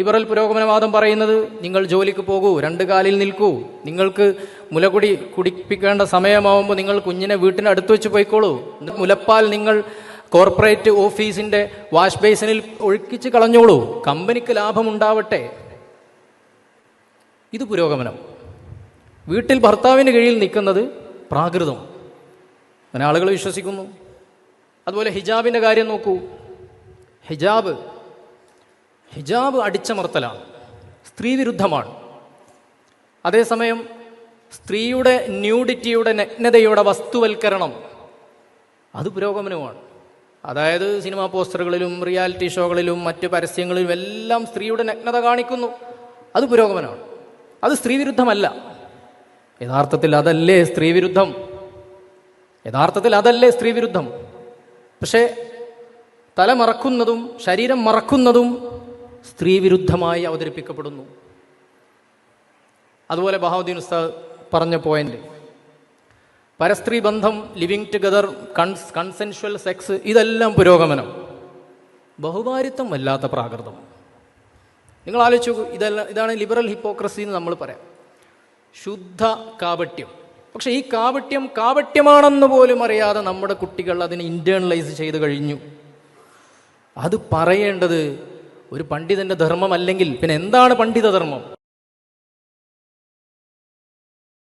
Liberal പുരോഗമനവാദം പറയുന്നത് നിങ്ങൾ ജോലിക്ക് പോകൂ രണ്ട് കാലിൽ നിൽക്കൂ. നിങ്ങൾക്ക് മുലകുടി കുടിപ്പിക്കേണ്ട സമയമാവുമ്പോൾ നിങ്ങൾ കുഞ്ഞിനെ വീട്ടിന് അടുത്ത് വെച്ച് പോയിക്കോളൂ. മുലപ്പാൽ നിങ്ങൾ കോർപ്പറേറ്റ് ഓഫീസിന്റെ വാഷ് ബേസിനിൽ ഒഴുക്കിച്ച് കളഞ്ഞോളൂ. കമ്പനിക്ക് ലാഭമുണ്ടാവട്ടെ. ഇത് പുരോഗമനം. വീട്ടിൽ ഭർത്താവിന്റെ കീഴിൽ നിൽക്കുന്നത് പ്രാകൃതം. അങ്ങനെ ആളുകൾ വിശ്വസിക്കുന്നു. അതുപോലെ ഹിജാബിന്റെ കാര്യം നോക്കൂ. ഹിജാബ് ഹിജാബ് അടിച്ചമർത്തലാണ്. സ്ത്രീ വിരുദ്ധമാണ്. അതേസമയം സ്ത്രീയുടെ ന്യൂഡിറ്റിയുടെ നഗ്നതയുടെ വസ്തുവൽക്കരണം അത് പുരോഗമനമാണ് അതായത് സിനിമാ പോസ്റ്ററുകളിലും റിയാലിറ്റി ഷോകളിലും മറ്റ് പരസ്യങ്ങളിലും എല്ലാം സ്ത്രീയുടെ നഗ്നത കാണിക്കുന്നു. അത് പുരോഗമനമാണ്. അത് സ്ത്രീ വിരുദ്ധമല്ല. യഥാർത്ഥത്തിൽ അതല്ലേ സ്ത്രീ വിരുദ്ധം? യഥാർത്ഥത്തിൽ അതല്ലേ സ്ത്രീ വിരുദ്ധം? പക്ഷേ തല മറക്കുന്നതും ശരീരം മറക്കുന്നതും സ്ത്രീ വിരുദ്ധമായി അവതരിപ്പിക്കപ്പെടുന്നു. അതുപോലെ ബഹാവുദ്ദീൻ ഉസ്താദ് പറഞ്ഞ പോയിന്റ് പരസ്ത്രീ ബന്ധം living together cons consensual sex ഇതെല്ലാം പുരോഗമനം. ബഹുഭാരിത്വം വല്ലാത്ത പ്രാകൃതം. നിങ്ങൾ ആലോചിച്ച് ഇതെല്ലാം ഇതാണ് ലിബറൽ ഹിപ്പോക്രസി എന്ന് നമ്മൾ പറയാം. ശുദ്ധ കാപട്യം. പക്ഷെ ഈ കാപട്യം കാപട്യമാണെന്ന് പോലും അറിയാതെ നമ്മുടെ കുട്ടികൾ അതിനെ ഇന്റേണലൈസ് ചെയ്ത് കഴിഞ്ഞു. അത് പറയേണ്ടത് ഒരു പണ്ഡിതന്റെ ധർമ്മം അല്ലെങ്കിൽ പിന്നെ എന്താണ് പണ്ഡിത ധർമ്മം